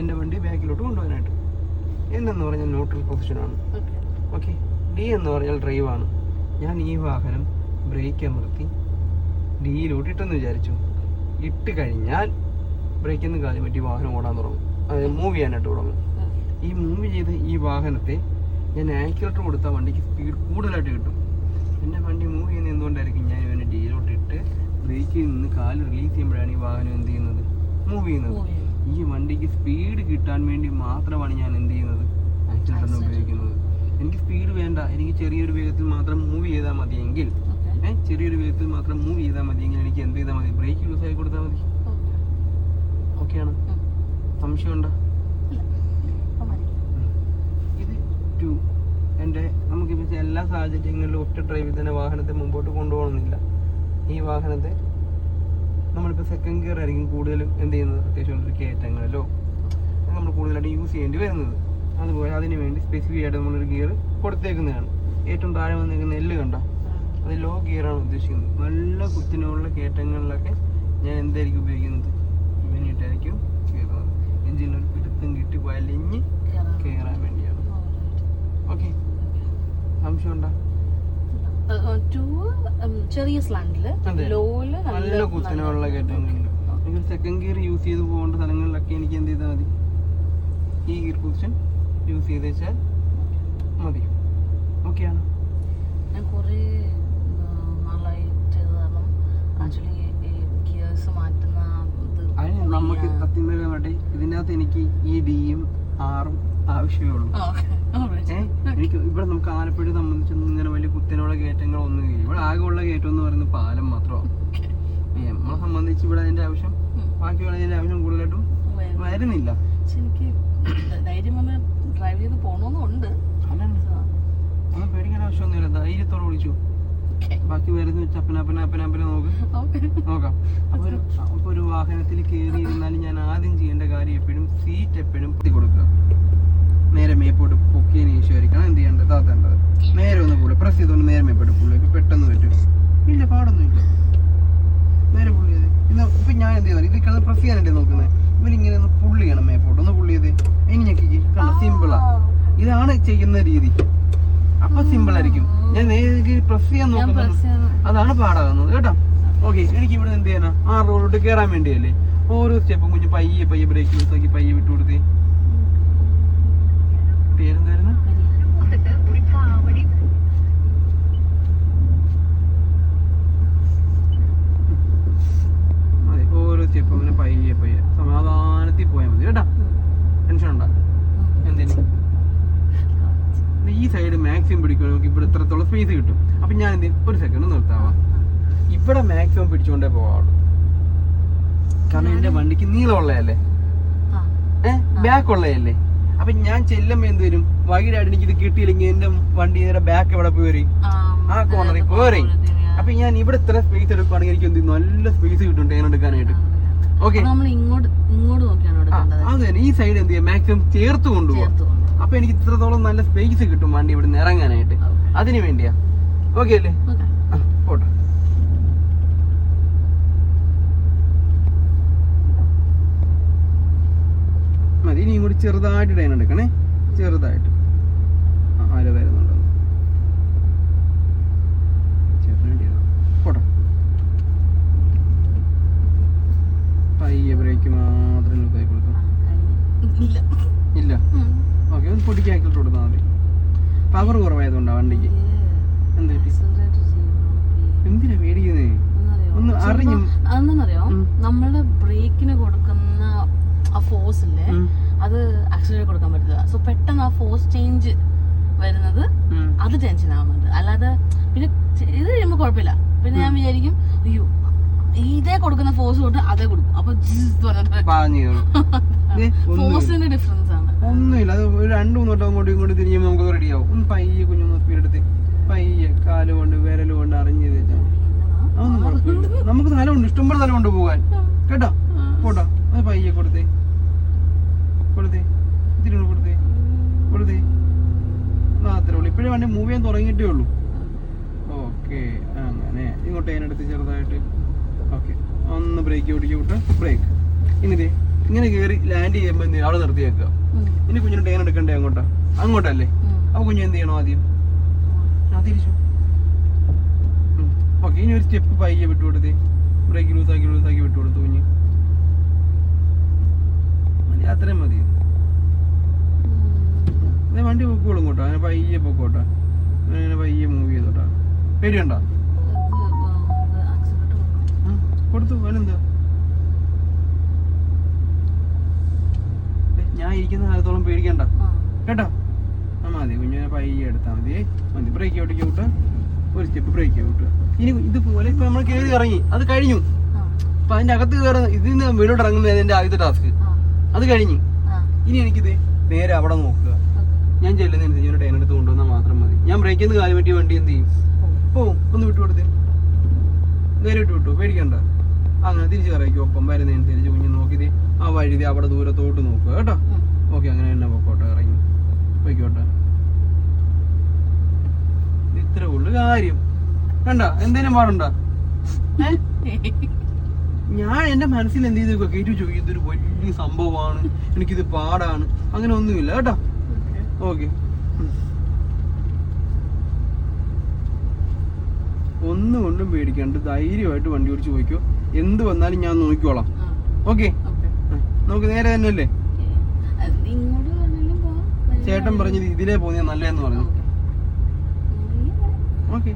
എന്റെ വണ്ടി ബാക്കിലോട്ട് കൊണ്ടുപോകാനായിട്ട്. എന്നെന്ന് പറഞ്ഞാൽ ന്യൂട്രൽ പൊസിഷനാണ് ഓക്കെ ഓക്കെ ഡി എന്ന് പറഞ്ഞാൽ ഡ്രൈവാണ് ഞാൻ ഈ വാഹനം ബ്രേക്ക് അമർത്തി ഡിയിലോട്ട് ഇട്ടെന്ന് വിചാരിച്ചു. ഇട്ട് കഴിഞ്ഞാൽ ബ്രേക്കിൽ നിന്ന് കാലം പറ്റി വാഹനം ഓടാൻ തുടങ്ങും. അതായത് മൂവ് ചെയ്യാനായിട്ട് തുടങ്ങും. ഈ മൂവ് ചെയ്ത ഈ വാഹനത്തെ ഞാൻ ആക്യുറേറ്റർ കൊടുത്താൽ വണ്ടിക്ക് സ്പീഡ് കൂടുതലായിട്ട് കിട്ടും. എന്റെ വണ്ടി മൂവ് ചെയ്യുന്നത് എന്തുകൊണ്ടായിരിക്കും? ഞാൻ ഇവനെ ഡിയിലോട്ട് ഇട്ട് ബ്രേക്കിൽ നിന്ന് കാൽ റിലീസ് ചെയ്യുമ്പോഴാണ് ഈ വാഹനം എന്ത് ചെയ്യുന്നത്? മൂവ് ചെയ്യുന്നത്. ഈ വണ്ടിക്ക് സ്പീഡ് കിട്ടാൻ വേണ്ടി മാത്രമാണ് ഞാൻ എന്ത് ചെയ്യുന്നത്? ആക്സിലേറ്റർ ഉപയോഗിക്കുന്നത്. എനിക്ക് സ്പീഡ് വേണ്ട. എനിക്ക് ചെറിയൊരു വേഗത്തിൽ മാത്രം മൂവ് ചെയ്താൽ മതിയെങ്കിൽ ചെറിയൊരു വേഗത്തിൽ മാത്രം മൂവ് ചെയ്താൽ മതിയെങ്കിൽ എനിക്ക് എന്ത് ചെയ്താൽ മതി? ബ്രേക്ക് യൂസ് ആയി കൊടുത്താൽ മതി. ഓക്കെയാണ് സംശയമുണ്ടോ? ഇത് ടു എന്റെ നമുക്കിപ്പോൾ എല്ലാ സാഹചര്യങ്ങളിലും ഒറ്റ ഡ്രൈവിൽ തന്നെ വാഹനത്തെ മുമ്പോട്ട് കൊണ്ടുപോകണമെന്നില്ല. ഈ വാഹനത്തെ നമ്മളിപ്പോൾ സെക്കൻഡ് ഗിയർ ആയിരിക്കും കൂടുതലും എന്ത് ചെയ്യുന്നത്? അത്യാവശ്യം ഒരു കയറ്റങ്ങളിലോ നമ്മൾ കൂടുതലായിട്ട് യൂസ് ചെയ്യേണ്ടി വരുന്നത്. അതുപോലെ അതിന് വേണ്ടി സ്പെസിഫിക് ആയിട്ട് നമ്മളൊരു ഗിയർ കൊടുത്തേക്കുന്നതാണ്. ഏറ്റവും താഴെ വന്നിരിക്കുന്ന എല്ല് കണ്ട? അത് ലോ ഗിയറാണ് ഉദ്ദേശിക്കുന്നത്. നല്ല കുത്തിനുള്ള കയറ്റങ്ങളിലൊക്കെ ഞാൻ എന്തായിരിക്കും ഉപയോഗിക്കുന്നത്? ഇവനായിട്ടായിരിക്കും കയറുന്നത് എഞ്ചിനൊരു പിടുത്തം കിട്ടി വലിഞ്ഞ് കയറാൻ വേണ്ടിയാണ്. ഓക്കെ സംശയം ഉണ്ടോ ടു ചെറിയ അതെ. ലോയിൽ നല്ല കയറ്റങ്ങളുണ്ട് എനിക്ക് സെക്കൻഡ് ഗിയർ യൂസ് ചെയ്ത് പോകേണ്ട സ്ഥലങ്ങളിലൊക്കെ എനിക്ക് എന്ത് ചെയ്താൽ മതി? ഈ ഗിയർ പൊസിഷൻ യൂസ് ചെയ്ത് വെച്ചാൽ മതി. ഓക്കെയാണ് ഞാൻ കുറേ നാളായിട്ട് കാരണം ആക്ച്വലി ഗിയേഴ്സ് മാറ്റുന്ന നമുക്ക് സത്യമായിട്ട് ഇതിനകത്ത് എനിക്ക് ഈ ഡിയും ആറും ആവശ്യമേ ഉള്ളൂ. എനിക്ക് ഇവിടെ നമുക്ക് ആലപ്പുഴ സംബന്ധിച്ചൊന്നും ഇങ്ങനെ വലിയ കുത്തനുള്ള കയറ്റങ്ങളൊന്നും ഇല്ല. ഇവിടെ ആകെ ഉള്ള കയറ്റം എന്ന് പറയുന്നത് പാലം മാത്രമാണ്. നമ്മളെ സംബന്ധിച്ച് ഇവിടെ അതിന്റെ ആവശ്യം. ബാക്കിയുള്ള അതിന്റെ ആവശ്യം കൂടുതലായിട്ടും വരുന്നില്ല. എനിക്ക് ധൈര്യം വന്ന് ഡ്രൈവ് ചെയ്ത് പോകണമെന്നുണ്ട് ഒന്നും പേടിക്കേണ്ട ആവശ്യമൊന്നുമില്ല. ധൈര്യത്തോടെ വിളിച്ചു. ബാക്കി വരുന്ന അപ്പന നോക്ക്. നോക്കാം. അപ്പൊ ഒരു അപ്പൊ ഒരു വാഹനത്തിൽ കയറി ഇരുന്നാലും ഞാൻ ആദ്യം ചെയ്യേണ്ട കാര്യം എപ്പോഴും സീറ്റ് എപ്പോഴും കൊടുക്കുക. നേരെ മേപ്പോട്ട് പൊക്കിയതിന് ശേഷമായിരിക്കണം എന്ത് ചെയ്യേണ്ടത് താത്തേണ്ടത് നേരെ ഒന്ന് പുള്ളി പ്രസ് ചെയ്തുകൊണ്ട് നേരെ മേപ്പോട്ട് പുള്ളി. ഇപ്പൊ പെട്ടെന്ന് പറ്റും. ഇല്ല പാടൊന്നുമില്ല. നേരെ പുള്ളി ചെയ്ത്. ഇന്ന് ഇപ്പൊ ഞാൻ എന്ത് ചെയ്യുന്നത് ഇത് കിടന്ന് പ്രസ് ചെയ്യാനല്ലേ നോക്കുന്നത് ഇവരിങ്ങനെ ഒന്ന് പുള്ളി ചെയ്യണം മേപ്പോട്ട് ഒന്ന് പുള്ളി ചെയ്ത്. ഇനി ഞെക്കി കണ്ട? സിമ്പിളാ ഇതാണ് ചെയ്യുന്ന രീതി. അപ്പൊ സിമ്പിൾ ആയിരിക്കും. ഞാൻ നേരെ പ്രസ് ചെയ്യാൻ നോക്കുന്നത് അതാണ് പാടാകുന്നത്. കേട്ടോ? ഓക്കെ എനിക്ക് ഇവിടെ എന്ത് ചെയ്യാനാ ആ റോഡിലോട്ട് കയറാൻ വേണ്ടിയല്ലേ? ഓരോ സ്റ്റെപ്പും കുഞ്ഞ് പയ്യെ പയ്യെ ബ്രേക്ക് യൂസ് ആക്കി പയ്യെ വിട്ടു കൊടുത്തേ പേരെന്തായിരുന്നു? മതി ഓരോ സ്റ്റെപ്പും അങ്ങനെ പയ്യെ പയ്യെ സമാധാനത്തിൽ പോയാൽ മതി കേട്ടാ. ടെൻഷൻ ഉണ്ടോ എന്തിനു? ഈ സൈഡ് മാക്സിമം പിടിക്കുമ്പോൾ നമുക്ക് ഇവിടെ ഇത്രത്തോളം സ്പേസ് കിട്ടും. അപ്പം ഞാൻ എന്ത്? ഒരു സെക്കൻഡ് നിർത്താവാം? ഇവിടെ മാക്സിമം പിടിച്ചുകൊണ്ടേ പോവാറുള്ളൂ. കാരണം എന്റെ വണ്ടിക്ക് നീളമുള്ളതല്ലേ. ഏഹ് ബാക്ക് ഉള്ളതല്ലേ? അപ്പൊ ഞാൻ ചെല്ലുമ്പോ എന്ത് വരും? വൈകിട്ടായിട്ട് എനിക്ക് ഇത് കിട്ടിയില്ലെങ്കിൽ എന്റെ വണ്ടി നേരെ ബാക്ക് എവിടെ പോയി വരും? ആ, കോർണറിൽ പോയി അപ്പൊ ഞാൻ ഇവിടെ ഇത്ര സ്പേസ് എടുക്കുവാണെങ്കിൽ എനിക്ക് എന്ത്? നല്ല സ്പേസ് കിട്ടും ടേൺ എടുക്കാനായിട്ട്. ഓക്കെ അത് തന്നെ. ഈ സൈഡ് എന്ത് ചെയ്യാം? മാക്സിമം ചേർത്ത് കൊണ്ടുപോകാം. അപ്പൊ എനിക്ക് ഇത്രത്തോളം നല്ല സ്പേസ് കിട്ടും വണ്ടി ഇവിടെ നിന്ന് ഇറങ്ങാനായിട്ട് അതിനു വേണ്ടിയാ. ഓക്കെ അല്ലേ Okay. ആ, പോട്ടെ മതി ഇനിയും കൂടി ചെറുതായിട്ട് ഡൈൻ എടുക്കണേ. ചെറുതായിട്ട്. ആര വരുന്നുണ്ടോ. പോട്ടെ. പയ്യെ ബ്രേക്ക് മാത്രം കൈ കൊടുക്കാം. ഇല്ല. ഓക്കെ ഒന്ന് പൊടിക്കാക്കിട്ട് കൊടുത്താൽ മതി. പവർ കുറവായതുകൊണ്ടാണ് വണ്ടിക്ക് എന്ത് പറ്റി Accelerate ചെയ്യുമ്പോ എന്തിനാ പേടിക്കുന്നേ ഒന്നറിയോ? ഒന്ന് ചിലപ്പോ അറിഞ്ഞും അതെന്താന്നറിയോ ഉം. നമ്മൾ ബ്രേക്കിന് കൊടുക്കുന്ന ആ ഫോഴ്സ് ഇല്ലേ ഉം, അത് ആക്സിലേറ്റ് കൊടുക്കാൻ പറ്റില്ല സോ പെട്ടെന്ന് ആ ഫോഴ്സ് ചേഞ്ച് വരുന്നത് അത് ടെൻഷൻ ആവുന്നുണ്ട്. അല്ലാതെ പിന്നെ ഇത് കഴിയുമ്പോൾ കുഴപ്പമില്ല. പിന്നെ ഞാൻ വിചാരിക്കും അയ്യോ ഇതേ കൊടുക്കുന്ന ഫോഴ്സ് തൊട്ട് അതേ കൊടുക്കും. അപ്പൊ. ഫോഴ്സിന്റെ ഡിഫറൻസ് ആണ്. ഒന്നുമില്ല. അത് ഒരു രണ്ടു മൂന്ന് വട്ടം അങ്ങോട്ടും ഇങ്ങോട്ടും തിരിഞ്ഞ് നമുക്ക് റെഡി ആവും. ഒന്ന് പയ്യെ കുഞ്ഞൊന്ന് സ്പീഡ് എടുത്ത് പയ്യെ കാൽ കൊണ്ട് വിരൽ കൊണ്ട് അറിഞ്ഞ് ചെയ്തേച്ചാൽ അതൊന്നും കുഴപ്പമില്ല. നമുക്ക് സ്ഥലമുണ്ട് ഇഷ്ടംപോലെ സ്ഥലമുണ്ട് പോകാൻ. കേട്ടോ? പോട്ടോ. അത് പയ്യെ കൊടുത്തേ. കൊടുത്തേ. ഇത്തിരി കൂടെ കൊടുത്തേ കൊടുത്തേ മാത്രമേ ഉള്ളൂ ഇപ്പോഴും വണ്ടി മൂവ് ചെയ്യാൻ തുടങ്ങിയിട്ടേ ഉള്ളൂ. ഓക്കെ അങ്ങനെ. ഇങ്ങോട്ട് അതിനടുത്ത് ചെറുതായിട്ട്. ഓക്കെ ഒന്ന് ബ്രേക്ക് ഓടിക്കുക വിട്ട് ബ്രേക്ക് ഇങ്ങനെ ഇങ്ങനെ കയറി ലാൻഡ് ചെയ്യുമ്പോൾ എന്ത്? അവിടെ നിർത്തി വെക്കുക ഇനി കുഞ്ഞിന് ടേൺ എടുക്കണ്ടേ അങ്ങോട്ടാ? അങ്ങോട്ടല്ലേ. അപ്പൊ കുഞ്ഞ് എന്ത് ചെയ്യണം ആദ്യം? ആ തിരിച്ചു. ഓക്കെ ഇനി ഒരു സ്റ്റെപ്പ് പയ്യെ വിട്ടു കൊടുത്തേ ബ്രേക്ക് ലൂസാക്കി ലൂസാക്കി വിട്ടു കൊടുത്തു കുഞ്ഞ്. അത്രയും മതി. ഉം. വണ്ടി പൊക്കോളും കേട്ടോ അങ്ങനെ പയ്യെ പൊക്കോട്ടെ അങ്ങനെ പയ്യെ മൂവ് ചെയ്തോട്ടാ. പേടിയുണ്ടോ? കൊടുത്തു. അതിനെന്താ? ഞാൻ ഇരിക്കുന്ന കാലത്തോളം പേടിക്കണ്ട. കേട്ടോ? ആ മതി. കുഞ്ഞിനെ പയ്യെ എടുത്താൽ മതി. മതി. ബ്രേക്ക് ഔട്ടിക്ക് വിട്ട്. ഒരു സ്റ്റെപ്പ് ബ്രേക്ക് ഔട്ട് ഇനി ഇതുപോലെ ഇപ്പൊ നമ്മൾ കയറി ഇറങ്ങി. അത് കഴിഞ്ഞു. അപ്പൊ അതിന്റെ അകത്ത് കയറുന്ന ഇതിൽ നിന്ന് ഇറങ്ങുന്നതിന്റെ ഇറങ്ങുന്നത് ആദ്യത്തെ ടാസ്ക് അത് കഴിഞ്ഞു. ഇനി എനിക്കിത് നേരെ അവിടെ നോക്കുക. ഞാൻ ചെല്ലുന്നതിനനുസരിച്ച് ഞാൻ ടൈൻ എടുത്ത് കൊണ്ടുവന്നാൽ മാത്രം മതി. ഞാൻ ബ്രേക്കിൽ നിന്ന് കാലം പറ്റി വണ്ടി എന്ത് ചെയ്യും? പോവും ഒന്ന് വിട്ടു കൊടുത്തേ. നേരെ വിട്ടു വിട്ടു. പേടിക്കണ്ട. അങ്ങനെ തിരിച്ചു കറിയിക്കും ഒപ്പം വരുന്നതനുസരിച്ച് കുഞ്ഞ് നോക്കിയത്. ആ വഴുതി അവിടെ ദൂരത്തോട്ട് നോക്കുക കേട്ടോ. ഓക്കെ അങ്ങനെ തന്നെ പൊക്കോട്ടെ ഇറങ്ങി പൊയ്ക്കോട്ടെ. ഇത്ര ഉള്ളു കാര്യം. വേണ്ട എന്തേലും പാടുണ്ട? ഞാൻ എന്റെ മനസ്സിൽ എന്ത് ചെയ്ത്? കയറ്റി ചോദിക്കും ഇതൊരു വലിയ സംഭവമാണ്. എനിക്കിത് പാടാണ്. അങ്ങനെ ഒന്നുമില്ല കേട്ടോ. ഓക്കേ. ഓക്കെ ഒന്നും കൊണ്ടും പേടിക്കാണ്ട്. ധൈര്യമായിട്ട് വണ്ടി ഓടിച്ചു പോയിക്കോ. എന്ത് വന്നാലും ഞാൻ നോക്കിക്കോളാം. ഓക്കെ. നമുക്ക് നേരെ തന്നെ അല്ലേ. ചേട്ടൻ പറഞ്ഞത് ഇതിലേ പോകുന്ന നല്ലതെന്ന് പറഞ്ഞു. ഓക്കേ. നീ പറ. ഓക്കെ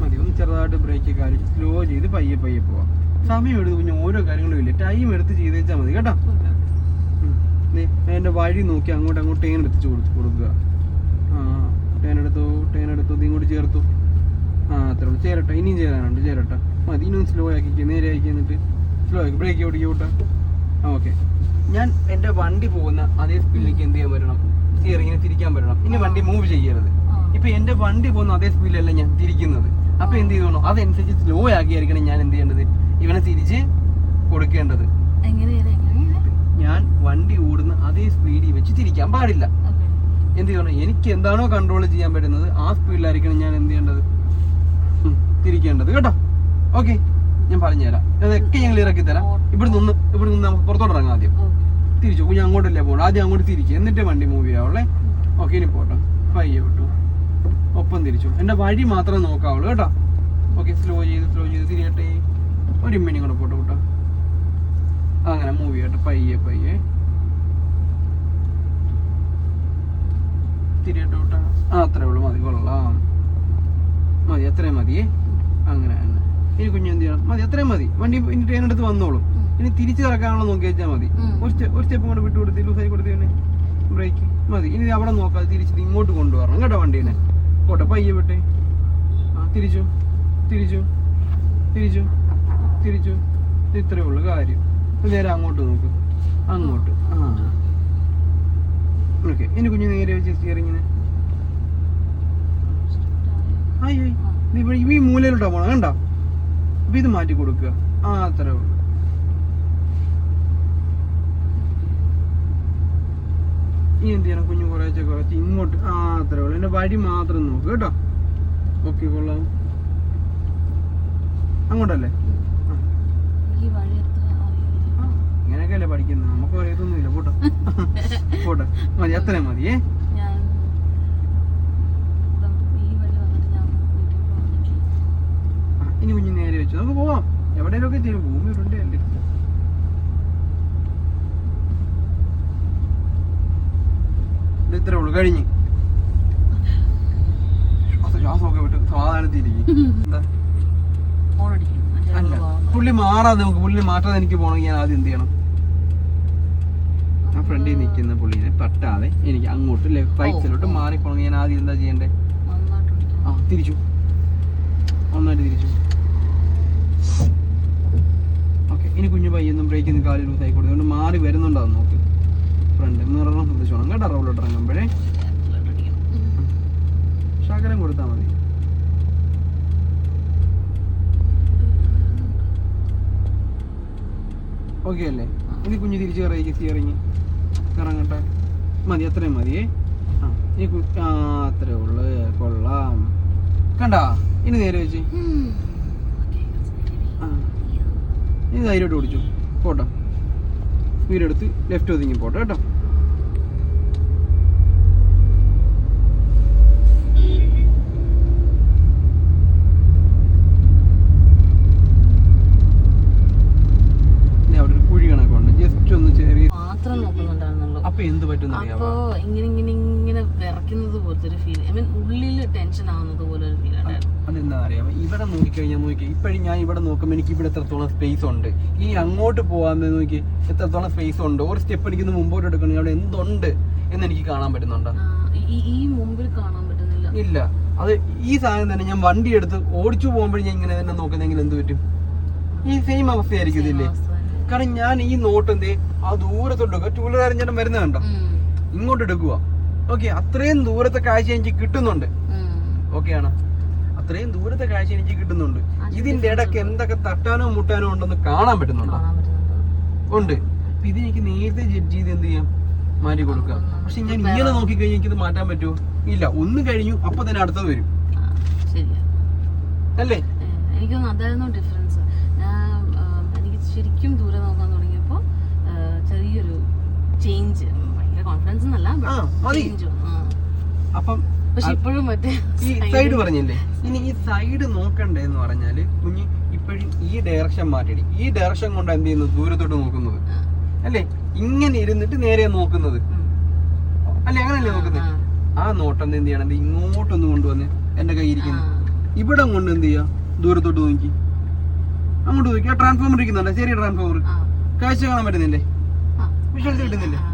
മതി ഒന്ന് ചെറുതായിട്ട് ബ്രേക്ക് കാര്യം സ്ലോ ചെയ്ത് പയ്യെ പയ്യെ പോവാം. സമയം എടുത്ത് കുഞ്ഞു ഓരോ കാര്യങ്ങളും ഇല്ല? ടൈം എടുത്ത് ചെയ്ത് വെച്ചാൽ മതി കേട്ടോ. എന്റെ വഴി നോക്കി അങ്ങോട്ട് അങ്ങോട്ട് ടേൻ എടുത്ത് കൊടു- കൊടുക്കുക. ആ ടേൻ എടുത്തു ടേൻ എടുത്തു ഇത് കൂടി ചേർത്തു. ആ അത്ര ഉള്ളൂ. ചേരട്ടെ ഇനിയും ചേരാനുണ്ട്. ചേരട്ടെ. മതി ഇനിയും സ്ലോ ആക്കി നേരെ ആക്കി എന്നിട്ട്. സ്ലോ ആക്കി ബ്രേക്ക് ഓടിക്കുക കൂട്ടാ. ആ ഓക്കെ ഞാൻ എന്റെ വണ്ടി പോകുന്ന അതേ സ്പീഡിലേക്ക് എന്ത് ചെയ്യാൻ പറ്റണം? സ്റ്റിയറിങ്ങിനെ തിരിക്കാൻ പറ്റണം. ഇനി വണ്ടി മൂവ് ചെയ്യരുത്. ഇപ്പൊ എന്റെ വണ്ടി പോകുന്ന അതേ സ്പീഡിലല്ല ഞാൻ തിരിക്കുന്നത്. അപ്പൊ എന്ത് ചെയ്തോണം? അതനുസരിച്ച് സ്ലോ ആക്കിയായിരിക്കണം ഞാൻ എന്ത് ചെയ്യേണ്ടത്? ഇവനെ തിരിച്ച് കൊടുക്കേണ്ടത്. ഞാൻ വണ്ടി ഓടുന്ന അതേ സ്പീഡിൽ വെച്ച് തിരിക്കാൻ പാടില്ല. എന്ത് ചെയ്യണം? എനിക്ക് എന്താണോ കൺട്രോൾ ചെയ്യാൻ പറ്റുന്നത് ആ സ്പീഡിലായിരിക്കണം ഞാൻ എന്ത് ചെയ്യേണ്ടത്? തിരിക്കേണ്ടത് കേട്ടോ. ഓക്കെ. ഞാൻ പറഞ്ഞു തരാം അതൊക്കെ ഞങ്ങൾ ഇറക്കി തരാം. ഇവിടെ നിന്ന് ഇവിടെ നിന്ന് നമുക്ക് പുറത്തോട്ട് ഇറങ്ങാം ആദ്യം. തിരിച്ചു? ഞാൻ അങ്ങോട്ടല്ലേ പോകണം ആദ്യം അങ്ങോട്ട് തിരിക്കുക എന്നിട്ട് വണ്ടി മൂവ് ചെയ്യാവുള്ളേ ഓക്കെ ഇനി പോട്ടോ. പയ്യെ വിട്ടു. ഒപ്പം തിരിച്ചു. എന്റെ വഴി മാത്രമേ നോക്കാവുള്ളൂ കേട്ടോ. ഓക്കെ സ്ലോ ചെയ്ത് സ്ലോ ചെയ്ത് തിരിയട്ടെ. ഒരു മിനിറ്റ് കൂടെ പോട്ടെ കൂട്ടോ. അങ്ങനെ മൂവ് ചെയ്യട്ടെ പയ്യെ പയ്യെ. തിരിയട്ടെ കൂട്ടാ. ആ അത്രേ ഉള്ളൂ. മതി കൊള്ളാം. മതി അത്രയും മതിയേ അങ്ങനെ തന്നെ ഇനി കുഞ്ഞ് എന്ത് ചെയ്യണം? മതി അത്രയും മതി. വണ്ടി ഇനി ട്രെയിൻ എടുത്ത് വന്നോളൂ. ഇനി തിരിച്ചു കിടക്കാനുള്ള നോക്കി വെച്ചാൽ മതി. ഒരു സ്റ്റെപ്പ് ഒരു സ്റ്റെപ്പ് കൊണ്ട് വിട്ടു കൊടുത്ത് ലൂസായി കൊടുത്തി ബ്രേക്ക് മതി ഇനി അവിടെ നോക്കാതെ തിരിച്ചിട്ട് ഇങ്ങോട്ട് കൊണ്ടുവരണം കേട്ടോ വണ്ടീനെ. പോട്ടെ പയ്യെ വിട്ടെ. ആ തിരിച്ചു തിരിച്ചു തിരിച്ചു തിരിച്ചു. ഇത് ഇത്രയേ ഉള്ളൂ കാര്യം. നേരെ അങ്ങോട്ട് നോക്ക്. അങ്ങോട്ട്. ആ. ഓക്കെ ഇനി കുഞ്ഞു നേരെ വെച്ച് സ്റ്റിയറിങ്ങിന് ഈ മൂലയിലോട്ടാ പോണം കണ്ടോ? അപ്പൊ ഇത് മാറ്റി കൊടുക്കുക. ആ അത്രേ ഉള്ളൂ. ഇനി എന്ത് ചെയ്യണം? കുഞ്ഞു കുറേശ്ശെ കുറച്ച് ഇങ്ങോട്ട് ആ അത്രേ ഉള്ളൂ. എന്റെ വഴി മാത്രം നോക്ക് കേട്ടോ. ഓക്കെ കൊള്ളാം. അങ്ങോട്ടല്ലേ? ഈ ഇങ്ങനെയൊക്കെയല്ലേ പഠിക്കുന്നത്? നമുക്ക് അറിയത്തൊന്നുമില്ല. പോട്ടെ. പോട്ടെ. മതി അത്രയും മതിയേ ഇവിടെ ഈ ഞാൻ വീട്ടിൽ പോകാൻ ഇനി കുഞ്ഞു നേരെ വെച്ചു നമുക്ക് പോവാം. എവിടെയൊക്കെ ചെയ്യും ഭൂമി ഉരുണ്ടല്ലേ ഇത് ഇത്രേ ഉള്ളു കഴിഞ്ഞ്. ശ്വാസം ശ്വാസമൊക്കെ വിട്ട് സമാധാനത്തിരിക്കും എന്താ? ഓണടിക്കും അല്ല പുള്ളി മാറാതെ നമുക്ക് പുള്ളി മാറ്റാതെ എനിക്ക് പോകണമെങ്കിൽ ഞാൻ ആദ്യം എന്ത് ചെയ്യണം? ആ ഫ്രണ്ടിൽ നിൽക്കുന്ന പുള്ളിനെ തട്ടാതെ എനിക്ക് അങ്ങോട്ട് ലെഫ്റ്റ് റൈറ്റ് സൈഡിലോട്ട് മാറിപ്പോണെങ്കിൽ ഞാൻ ആദ്യം എന്താ ചെയ്യണ്ടേ? ആ തിരിച്ചു. ഒന്നായിട്ട് തിരിച്ചു. ഓക്കെ ഇനി കുഞ്ഞു പയ്യൊന്നും ബ്രേക്കിൽ നിന്ന് കാലിൽ ലൂസായി കൊടുത്തുകൊണ്ട് മാറി വരുന്നുണ്ടാവും നോക്ക്. ഫ്രണ്ട് മിററും ശ്രദ്ധിച്ചോണം കേട്ടോ റോഡിലോട്ട് ഇറങ്ങുമ്പോഴേ. ശകലം കൊടുത്താൽ മതി. ഓക്കെ അല്ലേ? ഇനി കുഞ്ഞ് തിരിച്ച് കയറി സ്റ്റിയറിങ് ഇറങ്ങട്ടെ മതി അത്രയും മതിയേ ആ ഇനി ആ അത്രേ ഉള്ളു. കൊള്ളാം. കണ്ടാ? ഇനി നേരെ വെച്ച്. ഇനി ധൈര്യമായിട്ട് ഓടിച്ചു. പോട്ടോ. വീടെടുത്ത് ലെഫ്റ്റ് ഒതുങ്ങി പോട്ടെ കേട്ടോ ദേ അവിടെ ഒരു കുഴി കണക്കുണ്ട് ജസ്റ്റ് ഒന്ന് ചെറിയ മാത്രം നോക്കുന്നുണ്ടായിരുന്നുള്ളൂ അപ്പൊ എന്ത് പറ്റുന്ന അപ്പോ അറിയാമോ ഇങ്ങനെ ഇങ്ങനെ ഇങ്ങനെ വിറയ്ക്കുന്നത് പോലത്തെ ഒരു ഫീൽ ഐ മീൻ ഉള്ളിൽ ടെൻഷൻ ആവുന്നത് പോലെ ഒരു ഫീൽ ഉണ്ടായിരുന്നു അതെന്താ അറിയാമോ ഇവിടെ നോക്കിക്കഴിഞ്ഞാൽ നോക്കി ഇപ്പോഴും ഞാൻ ഇവിടെ നോക്കുമ്പോൾ എനിക്ക് ഇവിടെ എത്രത്തോളം സ്പേസ് ഉണ്ട്? ഈ അങ്ങോട്ട് പോകാൻ നോക്കി എത്രത്തോളം സ്പേസ് ഉണ്ട്? ഒരു സ്റ്റെപ്പ് എനിക്ക് മുമ്പോട്ട് എടുക്കണമെങ്കിൽ അവിടെ എന്തുണ്ട് എന്ന് എനിക്ക് കാണാൻ പറ്റുന്നുണ്ടോ? ഈ- മുമ്പിൽ കാണാൻ പറ്റുന്നില്ല. ഇല്ല. അത് ഈ സാധനം തന്നെ ഞാൻ വണ്ടി എടുത്ത് ഓടിച്ചു പോകുമ്പോഴും ഞാൻ ഇങ്ങനെ തന്നെ നോക്കുന്നെങ്കിൽ എന്ത് പറ്റും? ഈ സെയിം അവസ്ഥയായിരിക്കും ഇതില്ലേ കാരണം ഞാൻ ഈ നോട്ട് എന്തേ ആ ദൂരത്തോട്ട് ടൂ വീലർ ചേട്ടൻ വരുന്നത് കണ്ടോ? ഇങ്ങോട്ട് എടുക്കുക ഓക്കെ അത്രയും ദൂരത്തെ കാഴ്ച എനിക്ക് കിട്ടുന്നുണ്ട്. ഓക്കെ ആണ്? അത്രയും ദൂരത്തെ കാഴ്ച എനിക്ക് കിട്ടുന്നുണ്ട്. ഇതിന്റെ ഇടയ്ക്ക് എന്തൊക്കെ തട്ടാനോ മുട്ടാനോ ഉണ്ടെന്ന് കാണാൻ പറ്റുന്നുണ്ടോ? ഉണ്ട്. ഇത് എനിക്ക് നേരത്തെ ജഡ്ജ് ചെയ്ത് എന്ത് ചെയ്യാം? മാറ്റി കൊടുക്കാം. പക്ഷെ ഞാൻ ഇങ്ങനെ നോക്കിക്കഴിഞ്ഞാൽ എനിക്കിത് മാറ്റാൻ പറ്റുമോ? ഇല്ല. ഒന്ന് കഴിഞ്ഞു. അപ്പൊ തന്നെ അടുത്തത് വരും. അല്ലേ? എനിക്കൊന്നും അതായിരുന്നു ഡിഫറൻസ് എനിക്ക് ശരിക്കും ദൂരെ നോക്കാൻ തുടങ്ങിയപ്പോൾ ചെറിയൊരു ചേഞ്ച് ഭയങ്കര കോൺഫിഡൻസ് എന്നല്ല അപ്പം പക്ഷെ ഇപ്പോഴും മറ്റേ ഈ സൈഡ് പറഞ്ഞില്ലേ? ഇനി ഈ സൈഡ് നോക്കണ്ടേ എന്ന് പറഞ്ഞാൽ കുഞ്ഞ് ഇപ്പോഴും ഈ ഡയറക്ഷൻ മാറ്റിടി. ഈ ഡയറക്ഷൻ കൊണ്ട് എന്ത് ചെയ്യുന്നു? ദൂരത്തോട്ട് നോക്കുന്നത്. അല്ലേ? ഇങ്ങനെ ഇരുന്നിട്ട് നേരെ നോക്കുന്നത്. അല്ലെ? അങ്ങനല്ലേ നോക്കുന്നത്. ആ, നോട്ടം എന്ത് ചെയ്യണം? ഇങ്ങോട്ടൊന്ന് കൊണ്ടുവന്ന് എന്റെ കൈ ഇരിക്കുന്നു. ഇവിടെ കൊണ്ട് എന്ത് ചെയ്യാ? ദൂരത്തോട്ട് നോക്കി. അങ്ങോട്ട് നോക്കി. ആ ട്രാൻസ്ഫോമർ ഇരിക്കുന്നുണ്ട്? ചെറിയ ട്രാൻസ്ഫോമർ കാഴ്ച കാണാൻ പറ്റുന്നില്ലേ. വിഷ്വൽസ് കിട്ടുന്നില്ലേ? ശരി.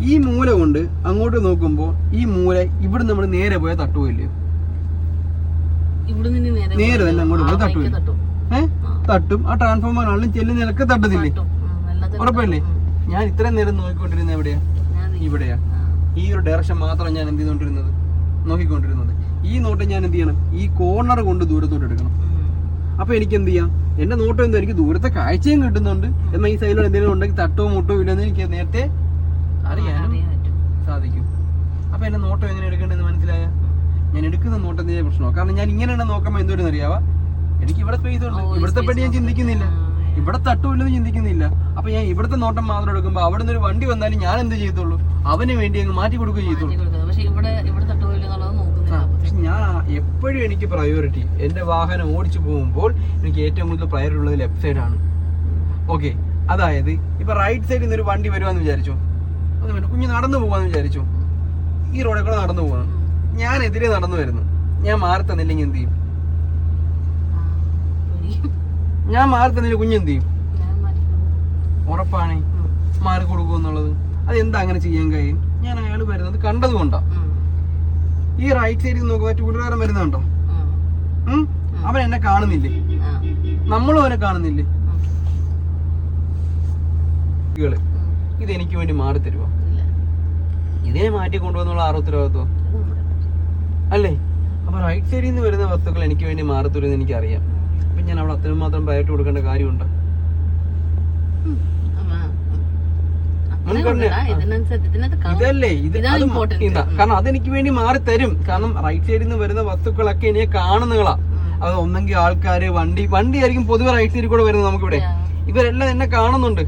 ഈ മൂല കൊണ്ട് അങ്ങോട്ട് നോക്കുമ്പോൾ ഈ മൂല ഇവിടെ നമ്മൾ നേരെ പോയ തട്ടുകയില്ലേ ഇവിടെ നേരെ തന്നെ അങ്ങോട്ട് പോയി തട്ടും. തട്ടും. ഏ? ആ, തട്ടും. ആ ചെല്ലു ചെല്ലുന്ന നിലയ്ക്ക് തട്ടുന്നില്ലേ ഉറപ്പല്ലേ? ഞാൻ ഇത്രയും നേരം നോക്കിക്കൊണ്ടിരുന്നത് എവിടെയാ? ഇവിടെയാ. ഈ ഒരു ഡയറക്ഷൻ മാത്രം ഞാൻ എന്ത് ചെയ്തോണ്ടിരുന്നത്? നോക്കിക്കൊണ്ടിരുന്നത്. ഈ നോട്ട് ഞാൻ എന്ത് ചെയ്യണം? ഈ കോർണർ കൊണ്ട് ദൂരത്തോട്ട് എടുക്കണം. അപ്പൊ എനിക്ക് എന്ത് ചെയ്യാം? എന്റെ നോട്ടം എന്താ? എനിക്ക് ദൂരത്തെ കാഴ്ചയും കിട്ടുന്നുണ്ട്. എന്നാൽ ഈ സൈഡിൽ എന്തെങ്കിലും ഉണ്ടെങ്കിൽ തട്ടോ മുട്ടോ ഇല്ലെന്ന് എനിക്ക് നേരത്തെ അറിയാനും. സാധിക്കും. അപ്പൊ എന്റെ നോട്ടം എങ്ങനെ എടുക്കേണ്ടതെന്ന് മനസ്സിലായ? ഞാൻ എടുക്കുന്ന നോട്ടത്തിന്റെ പ്രശ്നമാണ് കാരണം ഞാൻ ഇങ്ങനെ തന്നെ നോക്കുമ്പോൾ എന്തോരം അറിയാവാ? എനിക്ക് ഇവിടെ സ്പേസ് ഉണ്ട്. ഇവിടത്തെ പടി പറ്റി ഞാൻ ചിന്തിക്കുന്നില്ല. ഇവിടെ തട്ടുമില്ലെന്ന് ചിന്തിക്കുന്നില്ല. അപ്പൊ ഞാൻ ഇവിടുത്തെ നോട്ടം മാത്രം എടുക്കുമ്പോൾ അവിടെ നിന്ന് ഒരു വണ്ടി വന്നാലും ഞാൻ എന്ത് ചെയ്യത്തുള്ളൂ? അവന് വേണ്ടി അങ്ങ് മാറ്റി കൊടുക്കുകയും ചെയ്തോളൂ പക്ഷെ ഞാൻ എപ്പോഴും എനിക്ക് പ്രയോറിറ്റി എന്റെ വാഹനം ഓടിച്ചു പോകുമ്പോൾ എനിക്ക് ഏറ്റവും കൂടുതൽ പ്രയോറിറ്റി ഉള്ളത് ലെഫ്റ്റ് സൈഡ് ആണ്. ഓക്കെ അതായത് ഇപ്പൊ റൈറ്റ് സൈഡിൽ നിന്ന് ഒരു വണ്ടി വരുവാന്ന് വിചാരിച്ചു? ഒന്ന് പിന്നെ കുഞ്ഞ് നടന്നു പോകാന്ന് വിചാരിച്ചു. ഈ റോഡിൽ കൂടെ നടന്നു പോകാന്ന് ഞാൻ എതിരെ നടന്നു വരുന്നു. ഞാൻ മാറി തന്നില്ലെങ്കിൽ എന്ത് ചെയ്യും? ഞാൻ മാറി തന്നില്ല കുഞ്ഞ് എന്ത് ചെയ്യും? ഉറപ്പാണ്. മാറി കൊടുക്കും എന്നുള്ളത്. എന്താ അങ്ങനെ ചെയ്യാൻ കഴിയും ഞാൻ അയാൾ വരുന്നത് കണ്ടതുകൊണ്ടാ ഉം. ഈ റൈറ്റ് സൈഡിൽ നോക്കുക ടൂലുകാരൻ വരുന്നുണ്ടോ? അവൻ എന്നെ കാണുന്നില്ലേ. നമ്മളും അവനെ കാണുന്നില്ലേ. ഇത് എനിക്ക് വേണ്ടി മാറി തരുമോ ഇല്ല. ഇതിനെ മാറ്റി കൊണ്ടുവന്നുള്ള ആറ് ഉത്തരവാദിത്വം. അല്ലേ അപ്പൊ റൈറ്റ് സൈഡിൽ നിന്ന് വരുന്ന വസ്തുക്കൾ എനിക്ക് വേണ്ടി മാറി തരുമെന്ന് എനിക്കറിയാം അപ്പൊ ഞാൻ അവിടെ അത്രയും മാത്രം പ്രയോറിറ്റി കൊടുക്കേണ്ട കാര്യമുണ്ട്. ഇതല്ലേ ഇത്. കാരണം അതെനിക്ക് വേണ്ടി മാറി തരും കാരണം റൈറ്റ് സൈഡിൽ നിന്ന് വരുന്ന വസ്തുക്കളൊക്കെ ഇനിയെ കാണുന്നുകളാ. അത് ഒന്നെങ്കിൽ ആൾക്കാര് വണ്ടി വണ്ടി ആയിരിക്കും പൊതുവെ റൈറ്റ് സൈഡിൽ കൂടെ വരുന്നത് നമുക്കിവിടെ. ഇവരെല്ലാം എന്നെ കാണുന്നുണ്ട്.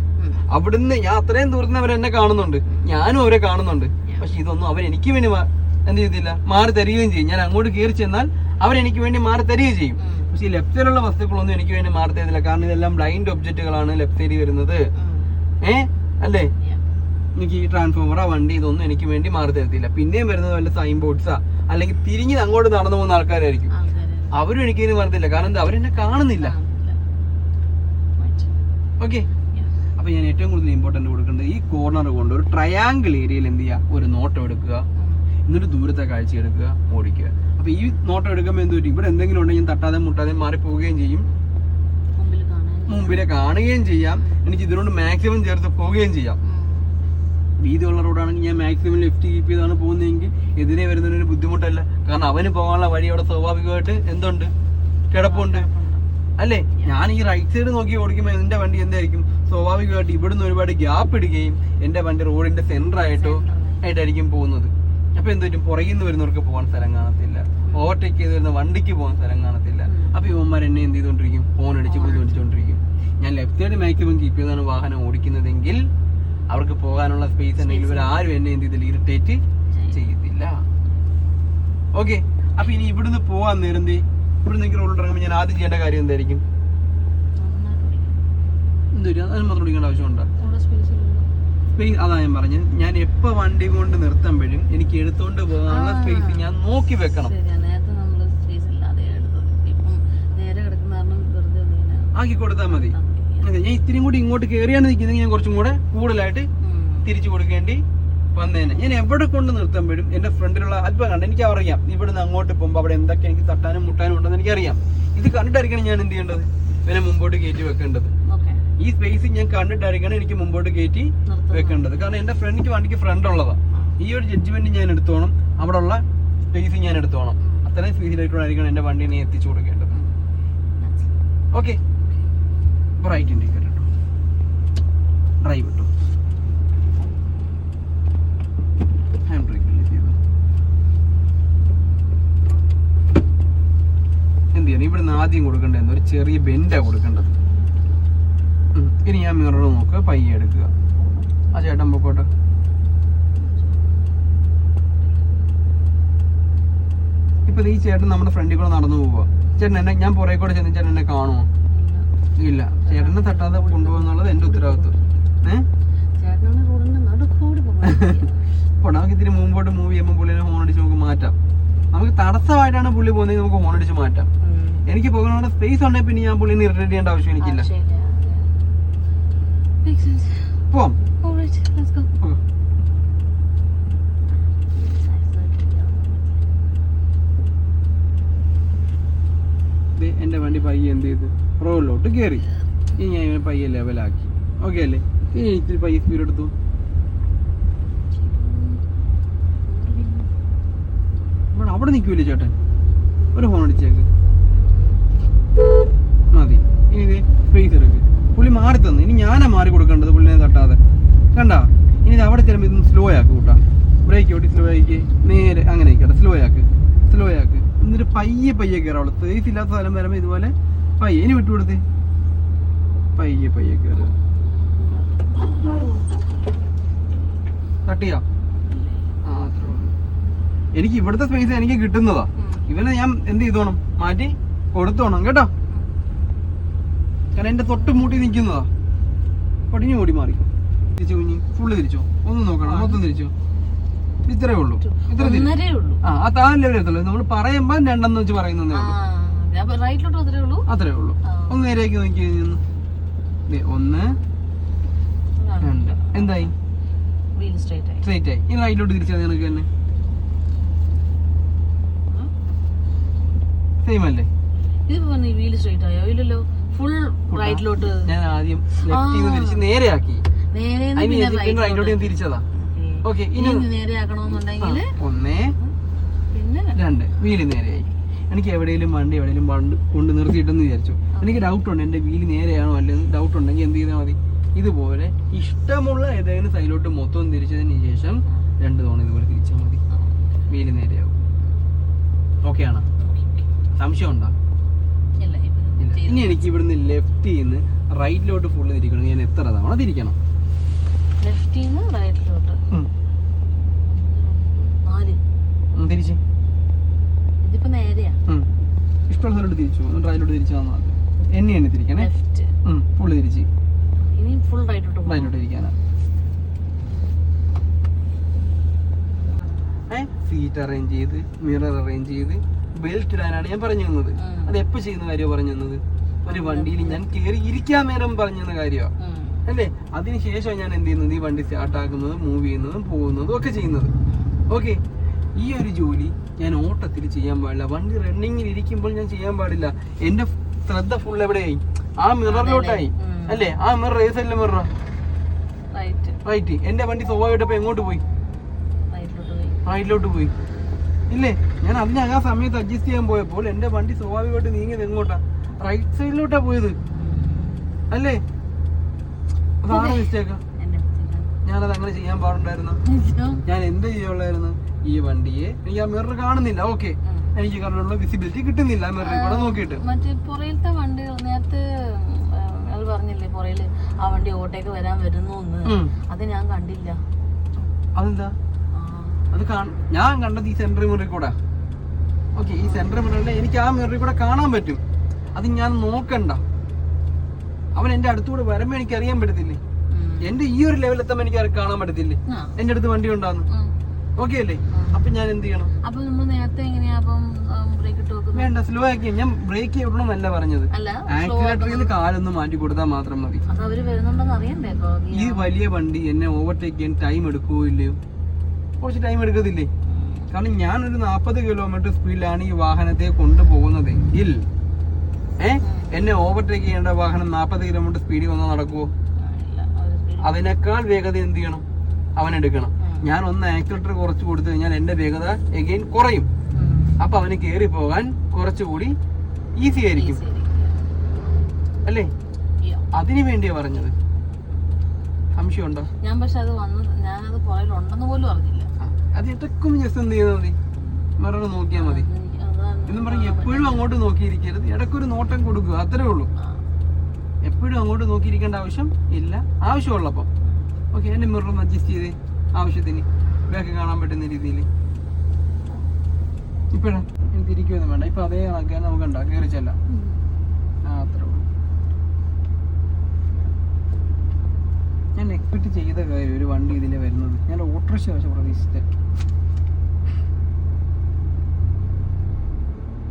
അവിടുന്ന് ഞാൻ അത്രയും ദൂരത്ത് നിന്ന് എന്നെ കാണുന്നുണ്ട്. ഞാനും അവരെ കാണുന്നുണ്ട്. പക്ഷെ ഇതൊന്നും അവർ എനിക്ക് വേണ്ടി എന്ത് ചെയ്തില്ല. മാറി തരികയും ചെയ്യും. ഞാൻ അങ്ങോട്ട് കയറി ചെന്നാൽ അവരെനിക്ക് വേണ്ടി മാറി തരികയും ചെയ്യും. പക്ഷെ ഈ ലെഫ്റ്റ് സൈഡിലുള്ള വസ്തുക്കളൊന്നും എനിക്ക് വേണ്ടി മാറി തരുന്നില്ല കാരണം ഇതെല്ലാം ബ്ലൈൻഡ് ഒബ്ജക്റ്റുകളാണ് ലെഫ്റ്റ് സൈഡിൽ വരുന്നത്. ഏ? അല്ലേ? എനിക്ക് ഈ ട്രാൻസ്ഫോമറാ വണ്ടി ഇതൊന്നും എനിക്ക് വേണ്ടി മാറി തരത്തില്ല. പിന്നെയും വരുന്നത് വല്ല സൈൻ ബോർഡ്സാ അല്ലെങ്കിൽ തിരിഞ്ഞ് അങ്ങോട്ട് നടന്നു പോകുന്ന ആൾക്കാരായിരിക്കും. അവരും എനിക്ക് വേണ്ടി മാറത്തില്ല കാരണം എന്താ? അവരെന്നെ കാണുന്നില്ല. Okay Yeah. അപ്പൊ ഞാൻ ഏറ്റവും കൂടുതൽ ഇമ്പോർട്ടന്റ് കൊടുക്കേണ്ടത് ഈ കോർണർ കൊണ്ട് ഒരു ട്രയാങ്കിൾ ഏരിയയിൽ എന്ത് ചെയ്യുക ഒരു നോട്ടം എടുക്കുക. എന്നിട്ട് ദൂരത്തെ കാഴ്ച എടുക്കുക ഓടിക്കുക. അപ്പോൾ ഈ നോട്ടം എടുക്കുമ്പോൾ എന്ത് പറ്റും? ഇവിടെ എന്തെങ്കിലും ഉണ്ടെങ്കിൽ തട്ടാതെ മുട്ടാതെ മാറി പോവുകയും ചെയ്യും. മുമ്പിലെ കാണുകയും ചെയ്യാം. എനിക്ക് ഇതിനോട് മാക്സിമം ചേർത്ത് പോവുകയും ചെയ്യാം. വീതിയുള്ള റോഡാണെങ്കിൽ ഞാൻ മാക്സിമം ലെഫ്റ്റ് കീപ്പ് ചെയ്താണ് പോകുന്നതെങ്കിൽ എതിരെ വരുന്നതിന് ബുദ്ധിമുട്ടല്ല. കാരണം അവന് പോകാനുള്ള വഴി അവിടെ സ്വാഭാവികമായിട്ട് എന്തുണ്ട്? കിടപ്പുണ്ട്. അല്ലേ? ഞാൻ ഈ റൈറ്റ് സൈഡ് നോക്കി ഓടിക്കുമ്പോൾ എന്റെ വണ്ടി എന്തായിരിക്കും? സ്വാഭാവികമായിട്ട് ഇവിടുന്ന് ഒരുപാട് ഗ്യാപ്പ് ഇടുകയും എന്റെ വണ്ടി റോഡിന്റെ സെന്റർ ആയിട്ടോ ആയിട്ടായിരിക്കും പോകുന്നത്. അപ്പൊ എന്ത് പറ്റും? പുറകിൽ നിന്ന് വരുന്നവർക്ക് പോകാൻ സ്ഥലം കാണത്തില്ല. ഓവർടേക്ക് ചെയ്ത് വരുന്ന വണ്ടിക്ക് പോകാൻ സ്ഥലം കാണത്തില്ല. അപ്പൊ ഇവന്മാർ എന്നെ എന്ത് ചെയ്തോണ്ടിരിക്കും ഫോൺ അടിച്ച് വിളിച്ചോണ്ടിരിക്കും ഞാൻ ലെഫ്റ്റ് സൈഡ് മാക്സിമം കീപ്പ് ചെയ്താണ് വാഹനം ഓടിക്കുന്നതെങ്കിൽ അവർക്ക് പോകാനുള്ള സ്പേസ് ഉണ്ടെങ്കിൽ ഇവർ ആരും എന്നെ എന്ത് ചെയ്തില്ല ഇറിറ്റേറ്റ് ചെയ്യത്തില്ല. ഓക്കെ അപ്പൊ ഇനി ഇവിടുന്ന് പോകാൻ നേരം ഇവിടുന്ന് എനിക്ക് റോഡിൽ ഇറങ്ങുമ്പോൾ ഞാൻ ആദ്യം ചെയ്യേണ്ട കാര്യം എന്തായിരിക്കും. എന്തൊരു അതിന് മാത്രം ഓടിക്കേണ്ട ആവശ്യമുണ്ടോ. സ്പേസ് അതാ ഞാൻ പറഞ്ഞത് ഞാൻ എപ്പോ വണ്ടി കൊണ്ട് നിർത്തുമ്പോഴും എനിക്ക് എടുത്തോണ്ട് പോകാനുള്ള സ്പേസ് ഞാൻ നോക്കി വെക്കണം. ആക്കി കൊടുത്താൽ മതി. ഞാൻ ഇത്തിരിയും കൂടി ഇങ്ങോട്ട് കയറിയാണ് നിൽക്കുന്നത്. ഞാൻ കുറച്ചും കൂടെ കൂടുതലായിട്ട് തിരിച്ചു കൊടുക്കേണ്ടി വന്നേനെ. ഞാൻ എവിടെ കൊണ്ട് നിർത്തുമ്പോഴും എന്റെ ഫ്രണ്ടിലുള്ള അല്പം കണ്ട് എനിക്ക് അറിയാം ഇവിടുന്ന് അങ്ങോട്ട് പോകുമ്പോൾ അവിടെ എന്തൊക്കെ എനിക്ക് തട്ടാനും മുട്ടാനും ഉണ്ടെന്ന് എനിക്കറിയാം. ഇത് കണ്ടിട്ടായിരിക്കണം ഞാൻ എന്ത് ചെയ്യേണ്ടത്? ഇവനെ മുമ്പോട്ട് കയറ്റി വെക്കേണ്ടത്. ഈ സ്പേസ് ഞാൻ കണ്ടിട്ടായിരിക്കണം എനിക്ക് മുമ്പോട്ട് കയറ്റി. വെക്കേണ്ടത്. കാരണം എന്റെ ഫ്രണ്ടിക്ക് വണ്ടിക്ക് ഫ്രണ്ട് ഉള്ളതാണ് ഈ ഒരു ജഡ്ജ്മെന്റ് ഞാൻ എടുത്തോണം. അവിടെ ഉള്ള സ്പേസ് ഞാൻ എടുത്തോണം. അത്രയും സ്പേസിലായിട്ടായിരിക്കണം എന്റെ വണ്ടിനെ എത്തിച്ചു കൊടുക്കേണ്ടത്. ഓക്കെ റൈറ്റ് ഇൻഡിക്കേറ്റർ ഡ്രൈവ് ഇട്ടു. ഹാൻഡ് ബ്രേക്ക് റിലീസ് ചെയ്തു. എന്ത് ചെയ്യണം ഇവിടുന്ന് ആദ്യം കൊടുക്കേണ്ടത് ഒരു ചെറിയ ബെൻഡാ കൊടുക്കേണ്ടത്. ഇനി ഞാൻ മിറർ നോക്കുക പയ്യെ എടുക്കുക. ആ ചേട്ടൻ പൊക്കോട്ടെ ഇപ്പൊ ഈ ചേട്ടൻ നമ്മുടെ ഫ്രണ്ടിൽ കൂടെ നടന്നു പോവുക ചേട്ടൻ എന്നെ ഞാൻ പുറകെ കൂടെ ചെന്ന് ചേട്ടൻ എന്നെ കാണുമോ ഇല്ല. ചേട്ടനെ തട്ടാതെ കൊണ്ടുപോകുന്നുള്ളത് എന്റെ ഉത്തരവാദിത്വം. ഏഹ് നമുക്ക് ഇത്തിരി മുമ്പോട്ട് മൂവ് ചെയ്യുമ്പോൾ പുള്ളിനെ ഹോൺ അടിച്ച് നമുക്ക് മാറ്റാം. നമുക്ക് തടസ്സമായിട്ടാണ് പുള്ളി പോകുന്നത് നമുക്ക് ഹോൺ അടിച്ച് മാറ്റാം. എനിക്ക് പോകാനുള്ള സ്പേസ് ഉണ്ടെങ്കിൽ പിന്നെ ഞാൻ പുള്ളിനെ ഇറിറ്റേറ്റ് ചെയ്യേണ്ട ആവശ്യം എനിക്കില്ല. Makes sense. പോവാം Alright, let's go. Okay. വണ്ടി പയ്യെ എന്ത് ചെയ്തു? റോഡിലോട്ട് കയറി ഇനി ഞാൻ ഇവനെ പയ്യെ ലെവലാക്കി ഓക്കെ അല്ലേ? ഇനി ഇത്തിരി പയ്യെ സ്പീഡ് എടുത്തു. ഇവിടെ അവിടെ നിൽക്കൂലേ ചേട്ടൻ? ഒരു ഫോൺ അടിച്ചേക്ക്. മതി. ഇനി ഇത് സ്പേസ് എടുക്ക്. പുള്ളി മാറി തന്നു. ഇനി ഞാനാ മാറി കൊടുക്കേണ്ടത് പുള്ളിനെ തട്ടാതെ. കണ്ടാ? ഇനി ഇത് അവിടെ ചെല്ലുമ്പോൾ ഇതൊന്ന് സ്ലോ ആക്ക് കൂട്ടാ. ബ്രേക്ക് ഓട്ടി സ്ലോ ആക്കി നേരെ അങ്ങനെ ആയിക്കോട്ടെ. സ്ലോ ആക്ക്. സ്ലോ ആക്ക്. എന്നിട്ട് പയ്യെ പയ്യെ കയറാവുള്ളൂ സ്പേസ് ഇല്ലാത്ത സ്ഥലം വരുമ്പോൾ ഇതുപോലെ പയ്യെ. ഇനി വിട്ടുകൊടുത്തേ പയ്യെ പയ്യെ കയറുക ഉള്ളൂ. എനിക്ക് ഇവിടുത്തെ സ്പേസ് എനിക്ക് കിട്ടുന്നതാ. ഇവനെ ഞാൻ എന്ത് ചെയ്തോണം? മാറ്റി കൊടുത്തോണം. കേട്ടോ? കാരണം എന്റെ തൊട്ട് മൂട്ടി നിൽക്കുന്നതാ. പടിഞ്ഞു ഓടി മാറി. തിരിച്ചു കുഞ്ഞി ഫുള്ള് തിരിച്ചോ? ഒന്നും നോക്കണം മൊത്തം തിരിച്ചോ? ഇത്രേ ഉള്ളൂ. ഇത്ര ആ ആ താഴെ നമ്മൾ രണ്ടെന്ന് വെച്ച് പറയുന്നതേ ആ, ഉള്ളൂ. അത്രേ ഉള്ളൂ. ഒന്ന് നേരേക്ക് നോക്കി ഒന്ന്. രണ്ട്. എന്തായി? സ്ട്രൈറ്റ് ആയി. ഇനി റൈറ്റിലോട്ട് തിരിച്ചാൽ നിനക്ക് തന്നെ. സെയിം അല്ലേ? ഇത് വീൽ സ്ട്രൈറ്റ് ആയോ? ഇല്ലല്ലോ. ഫുൾ റൈറ്റിലോട്ട് ഞാൻ ആദ്യം ലെഫ്റ്റ് നിന്ന് തിരിച്ച് നേരെയാക്കി. പിന്നെ റൈറ്റിലോട്ട് ഞാൻ തിരിച്ചതാ. ഓക്കെ. ഇനി നേരെയാക്കണമെന്നുണ്ടെങ്കിൽ ഒന്നേ പിന്നെ രണ്ട്. വീട് നേരെയായി. എനിക്ക് എവിടെയെങ്കിലും വണ്ടി എവിടെയെങ്കിലും വണ്ടി കൊണ്ട് നിർത്തിയിട്ടെന്ന് വിചാരിച്ചു. എനിക്ക് ഡൗട്ട് ഉണ്ട് എന്റെ വീൽ നേരെയാണോ അല്ലെങ്കിൽ ഡൗട്ട് ഉണ്ടെങ്കിൽ എന്ത് ചെയ്താൽ മതി? ഇതുപോലെ ഇഷ്ടമുള്ള ഏതെങ്കിലും സൈഡിലോട്ട് മൊത്തം തിരിച്ചതിന് ശേഷം രണ്ട് തവണ ഇതുപോലെ തിരിച്ചാൽ മതി. വീൽ നേരെയാവും. ഓക്കെ ആണോ? സംശയം ഉണ്ടോ ഇല്ല ഇപ്പൊ ഇല്ല ചെയ്തു. ഇനി എനിക്ക് ഇവിടുന്ന് ലെഫ്റ്റിൽ നിന്ന് റൈറ്റിലോട്ട് ഫുള്ള് തിരിക്കണം. ഞാൻ എത്ര തവണ തിരിക്കണം? ലെഫ്റ്റിൽ നിന്ന് റൈറ്റിലോട്ട്. നാല്. തിരിച്ച്. ഇതിപ്പോ നേരെയാ. ഇഷ്ടമുള്ള സ്ഥലത്തോട്ട് തിരിച്ചു. എന്നിട്ട് റൈറ്റിലോട്ട് തിരിച്ചു തന്നാൽ എന്നെ എന്നെ തിരിക്കണേ. ലെഫ്റ്റ് ഫുള്ള് തിരിച്ച്. ഇനി ഫുൾ റൈറ്റിലോട്ട് പോകും റൈറ്റിലോട്ട് ഇരിക്കാനാ സീറ്റ് അറേഞ്ച് ചെയ്ത് മിറർ അറേഞ്ച് ചെയ്ത്. ബെൽറ്റ് ഇടാനാണ് ഞാൻ പറഞ്ഞു തന്നത്. അത് എപ്പോ ചെയ്യുന്ന കാര്യമാണ് പറഞ്ഞു തന്നത്? ഒരു വണ്ടിയിൽ ഞാൻ കയറി ഇരിക്കാൻ നേരം പറഞ്ഞു തന്ന കാര്യമാണ് അല്ലേ? അതിനുശേഷം ഞാൻ എന്ത് ചെയ്യുന്നത്? ഈ വണ്ടി സ്റ്റാർട്ട് ആക്കുന്നതും മൂവ് ചെയ്യുന്നതും പോകുന്നതും ഒക്കെ ചെയ്യുന്നത്. ഓക്കെ ഈ ഒരു ജോലി ഞാൻ ഓട്ടത്തിൽ ചെയ്യാൻ പാടില്ല. വണ്ടി റണ്ണിങ്ങിൽ ഇരിക്കുമ്പോൾ ഞാൻ ചെയ്യാൻ പാടില്ല. എന്റെ ശ്രദ്ധ ഫുൾ എവിടെയായി? ആ മിററിലോട്ടായി. അല്ലേ? ആ മിറർ ഏത് സൈഡിലെ മിററാ റൈറ്റ് എന്റെ വണ്ടി സ്വാഭാവികമായിട്ട് എങ്ങോട്ട് പോയി? റൈറ്റിലോട്ട് പോയി. ഇല്ലേ? ഞാൻ അതിന് ആ സമയത്ത് അഡ്ജസ്റ്റ് ചെയ്യാൻ പോയപ്പോൾ എന്റെ വണ്ടി സ്വാഭാവികമായിട്ട് നീങ്ങിയത് എങ്ങോട്ടാ? റൈറ്റ് സൈഡിലോട്ടാ പോയത്. അല്ലേ? അതാണ് മിസ്റ്റേക്ക്. ഞാനത് അങ്ങനെ ചെയ്യാൻ പാടുണ്ടായിരുന്നു? ഞാൻ എന്ത് ചെയ്യുള്ളായിരുന്നു ഈ വണ്ടിയെ എനിക്ക് ആ മിറർ കാണുന്നില്ല. ഓക്കെ എനിക്ക് കാണാനുള്ള വിസിബിലിറ്റി കിട്ടുന്നില്ല മിററിൽ കൂടെ നോക്കിയിട്ട്. മറ്റേ പുറയിലത്തെ വണ്ടി നേരത്തെ പറഞ്ഞില്ലേ പുറയിൽ ആ വണ്ടി ഓട്ടേക്ക് വരാൻ വരുന്നു അത് ഞാൻ കണ്ടില്ല. അതെന്താ? അത് ഞാൻ കണ്ടത് ഈ സെൻട്രി മുറി കൂടെ. ഓക്കെ ഈ സെന്റർ മിററിൽ എനിക്ക് ആ മിററിൽ കൂടെ കാണാൻ പറ്റും. അത് ഞാൻ നോക്കണ്ട. അവൻ എന്റെ അടുത്തുകൂടെ വരുമ്പോ എനിക്ക് അറിയാൻ പറ്റത്തില്ലേ. എന്റെ ഈ ഒരു ലെവലിൽ എത്തുമ്പോ എനിക്ക് കാണാൻ പറ്റത്തില്ലേ. എന്റെ അടുത്ത് വണ്ടി ഉണ്ടാന്ന്? ഉം. ഓക്കെ അല്ലേ? അപ്പൊ ഞാൻ എന്ത് ചെയ്യണം? അപ്പൊ നമ്മൾ നേരത്തെ എങ്ങനെയാ അപ്പം ബ്രേക്ക് ഇട്ട് വെക്കുന്നത്? വേണ്ട സ്ലോ ആക്കി. ഞാൻ ബ്രേക്ക് ചെയ്യണമെന്നല്ല പറഞ്ഞത്. ആക്സിലേറ്ററിൽ കാലൊന്നും മാറ്റി കൊടുത്താൽ മാത്രം മതി. അവർ വരുന്നുണ്ടെന്ന് അറിയണ്ടേ? ഈ വലിയ വണ്ടി എന്നെ ഓവർടേക്ക് ചെയ്യാൻ ടൈം എടുക്കുകയോ ഇല്ലയോ? കുറച്ച് ടൈം എടുക്കത്തില്ലേ? കാരണം ഞാൻ ഒരു നാൽപ്പത് കിലോമീറ്റർ സ്പീഡിലാണ് ഈ വാഹനത്തെ കൊണ്ടുപോകുന്നതെങ്കിൽ ഏ? എന്നെ ഓവർടേക്ക് ചെയ്യേണ്ട വാഹനം നാൽപ്പത് കിലോമീറ്റർ സ്പീഡിൽ വന്നാൽ നടക്കുമോ ഇല്ല അതിനേക്കാൾ വേഗത എന്ത് ചെയ്യണം? അവൻ എടുക്കണം. ഞാൻ ഒന്ന് ആക്സിലേറ്റർ കുറച്ച് കൊടുത്തു കഴിഞ്ഞാൽ എന്റെ വേഗത എഗെയിൻ കുറയും. അപ്പൊ അവന് കയറി പോകാൻ കുറച്ചുകൂടി ഈസി ആയിരിക്കും. അല്ലേ. അതിനു വേണ്ടിയാ പറഞ്ഞത്. സംശയമുണ്ടോ? ഞാൻ പക്ഷെ അത് വന്ന് ഞാനത് അത് പോലും അറിഞ്ഞില്ല. അത് ഇടയ്ക്കും ജസ്റ്റ് എന്ത് ചെയ്താൽ മതി? മറന്ന് നോക്കിയാൽ മതി. എന്നും പറഞ്ഞ് എപ്പോഴും അങ്ങോട്ട് നോക്കിയിരിക്കരുത്. ഇടയ്ക്കൊരു നോട്ടം കൊടുക്കുക അത്രേ ഉള്ളൂ. എപ്പോഴും അങ്ങോട്ട് നോക്കിയിരിക്കേണ്ട ആവശ്യം ഇല്ല. ആവശ്യമുള്ളപ്പം. ഓക്കെ എന്റെ മിറർ അഡ്ജസ്റ്റ് ചെയ്ത് ആവശ്യത്തിന്. ബാക്കി കാണാൻ പറ്റുന്ന രീതിയിൽ. ഇപ്പോഴാണ് എനിക്ക് തിരിക്കുമൊന്നും വേണ്ട. ഇപ്പൊ അതേ കണക്കാൻ നമുക്ക് ഉണ്ടാ കയറി ചെല്ലാം. ആ അത്രേ ഉള്ളൂ. ഞാൻ എക്സ്പെക്ട് ചെയ്ത കാര്യം ഒരു ഓട്ടോറിക്ഷ പക്ഷെ പ്രതീക്ഷിച്ചത്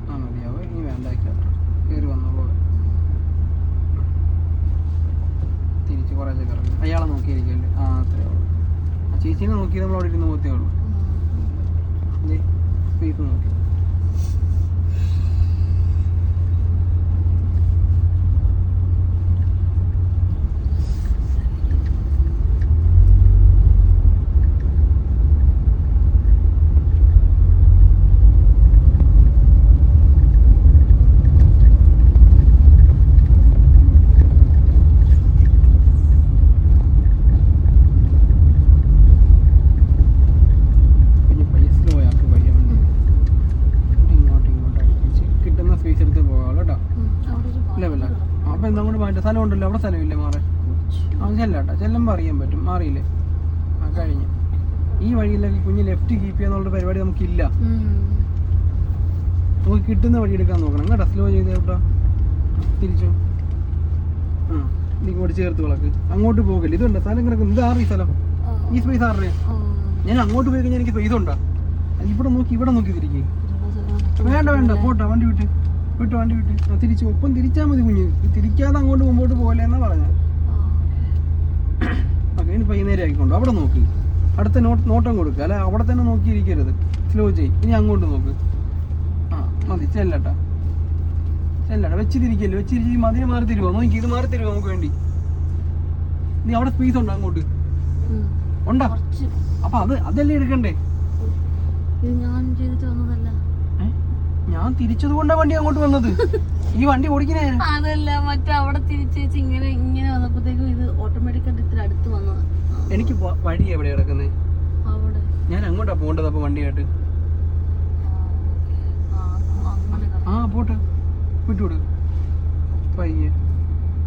ആ മതിയാവും ഇനി വേണ്ട കയറി വന്നോളൂ തിരിച്ച് കുറേശ്ശെ കറങ്ങി അയാളെ നോക്കിയിരിക്കല്ലേ ആ അത്രേ ഉള്ളൂ ആ ചേച്ചീനെ നോക്കി നമ്മൾ അവിടെ ഇരുന്ന് പോത്തേ ഉള്ളൂ സ്പേസ് നോക്കി പിന്നെ പയ്യെ സ്ലോ ആക്കി പയ്യെ വണ്ടി ഇങ്ങോട്ട് ഇങ്ങോട്ട് അടുപ്പിച്ച് കിട്ടുന്ന സ്പേസ് എടുത്ത് പോകാമല്ലോ കേട്ടോ ഉം. അവിടെ ഒരു പാലം ലെവലാ അപ്പം എന്താ കൊണ്ട് മാറ്റം സ്ഥലം ഉണ്ടല്ലോ അവിടെ സ്ഥലമില്ലേ മാറാൻ ആ ചെല്ലാട്ടോ. ചെല്ലുമ്പോൾ അറിയാൻ പറ്റും. മാറിയില്ലേ? ആ കഴിഞ്ഞു. ഈ വഴിയിലേക്ക് കുഞ്ഞ് ലെഫ്റ്റ് കീപ്പ് ചെയ്യാന്നുള്ള പരിപാടി നമുക്കില്ല. നമുക്ക് കിട്ടുന്ന വഴി എടുക്കാൻ നോക്കണം. കേട്ടോ സ്ലോ ചെയ്ത് കേട്ടോ തിരിച്ചു? ആ ഇങ്ങോട്ട് ചേർത്ത് വിളക്ക്. അങ്ങോട്ട് പോകല്ലേ? ഇതുണ്ട്? സ്ഥലം കിടക്കും ഇത് ആറ് സ്ഥലം. ഈ സ്പേസ് ആരുടെ? ഞാൻ അങ്ങോട്ട് പോയി കഴിഞ്ഞാൽ എനിക്ക് സ്പേസ് ഉണ്ടാ? ഇവിടെ നോക്കി ഇവിടെ നോക്കി തിരിക്കേ. വേണ്ട വേണ്ട. പോട്ടെ വണ്ടി വിട്ട്. വിട്ട് വണ്ടി വിട്ട്. ആ, തിരിച്ച്. ഒപ്പം തിരിച്ചാൽ മതി കുഞ്ഞ്. തിരിക്കാതെ അങ്ങോട്ട് മുമ്പോട്ട് പോലെ എന്നാ പറഞ്ഞ. അങ്ങനെ വൈകുന്നേരം ആയിക്കൊണ്ടു. അവിടെ നോക്കി. അടുത്ത നോട്ട് നോട്ടം കൊടുക്കുക അല്ല അവിടെ തന്നെ നോക്കിയിരിക്കരുത്. സ്ലോ ചെയ് ഇനി അങ്ങോട്ട് നോക്ക്. ആ മതി. ചെല്ലട്ടാ. ചെല്ലട്ട വെച്ച് തിരിക്കല്ലേ വെച്ച് തിരിച്ച് ഈ മതിനെ മാറി തരുമോ നോക്കി ഇത് മാറി തരുമോ നമുക്ക് വേണ്ടി? നീ അവിടെ സ്പീസ് ഉണ്ടോ അങ്ങോട്ട്? ഉണ്ടോ? അപ്പൊ അത് അതല്ലേ എടുക്കണ്ടേ? ഇത് ഞാൻ ചെയ്തിട്ട് വന്നതല്ല? ഞാൻ തിരിച്ചത് കൊണ്ട വണ്ടി അങ്ങോട്ട് വന്നത്? ഈ വണ്ടി ഓടിക്കണേ. അതല്ല മറ്റേ അവിടെ തിരിച്ചേച്ച് ഇങ്ങനെ ഇങ്ങനെ വന്നപ്പോഴത്തേക്കും ഇത് ഓട്ടോമാറ്റിക്കായിട്ട് ഇത്ര അടുത്ത് വന്നത്. എനിക്ക് വഴി എവിടെ കിടക്കുന്നത് ഞാൻ അങ്ങോട്ടാ പോകേണ്ടത് അപ്പൊ വണ്ടിയായിട്ട്. ആ, പോട്ട്. വിട്ടുവിട്. പയ്യെ.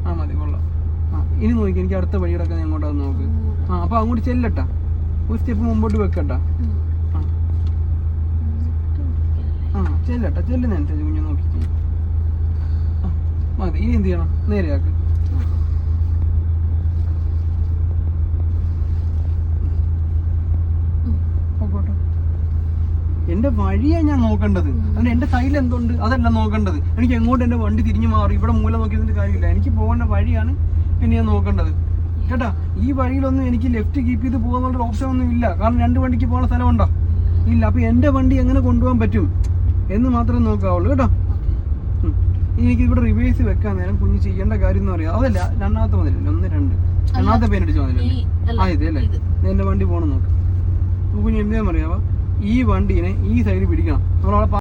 ആ മതി കൊള്ളാം. ആ ഇനി നോക്കി എനിക്ക് അടുത്ത വഴി കിടക്കുന്നത് എങ്ങോട്ടാന്ന് നോക്ക്. ആ അപ്പൊ അങ്ങോട്ട് ചെല്ലട്ടാ. ഒരു സ്റ്റെപ്പ് മുമ്പോട്ട് വെക്കട്ടാ ഉം. ആ എന്നിട്ട് ചെല്ലട്ടാ ചെല്ലുന്നതനുസരിച്ച് കുഞ്ഞു നോക്കി മതി ഇനി എന്ത് ചെയ്യണം? നേരെയാക്ക്. എന്റെ വഴിയാ ഞാൻ നോക്കേണ്ടത്. അല്ല എന്റെ കയ്യിൽ എന്തുണ്ട്? അതല്ല നോക്കേണ്ടത്. എനിക്ക് എങ്ങോട്ട് എന്റെ വണ്ടി തിരിഞ്ഞു മാറി? ഇവിടെ മൂല നോക്കിയതിന്റെ കാര്യമില്ല. എനിക്ക് പോകേണ്ട വഴിയാണ് പിന്നെ ഞാൻ നോക്കേണ്ടത്. കേട്ടാ? ഈ വഴിയിലൊന്നും എനിക്ക് ലെഫ്റ്റ് കീപ്പ് ചെയ്ത് പോകുന്നുള്ള ഓപ്ഷൻ ഒന്നും ഇല്ല. കാരണം രണ്ട് വണ്ടിക്ക് പോകുന്ന സ്ഥലമുണ്ടോ? ഇല്ല. അപ്പൊ എന്റെ വണ്ടി എങ്ങനെ കൊണ്ടുപോകാൻ പറ്റും? എന്ന് മാത്രം നോക്കാവുള്ളൂ കേട്ടോ. എനിക്ക് ഇവിടെ റിവേഴ്സ് വെക്കാൻ നേരം കുഞ്ഞ് ചെയ്യേണ്ട കാര്യം എന്ന് പറയാം. അതല്ല രണ്ടാമത്തെ മതിലല്ലേ? ഒന്ന് രണ്ട്. രണ്ടാമത്തെ പേരടിച്ച മതിലല്ലേ? ഈ അല്ല, ആ ഇത് അല്ലേ. എന്റെ വണ്ടി പോകണം നോക്ക്. കുഞ്ഞ് എന്ത് അറിയാവോ ഈ വണ്ടീനെ ഈ സൈഡിൽ പിടിക്കണം. നമ്മളവിടെ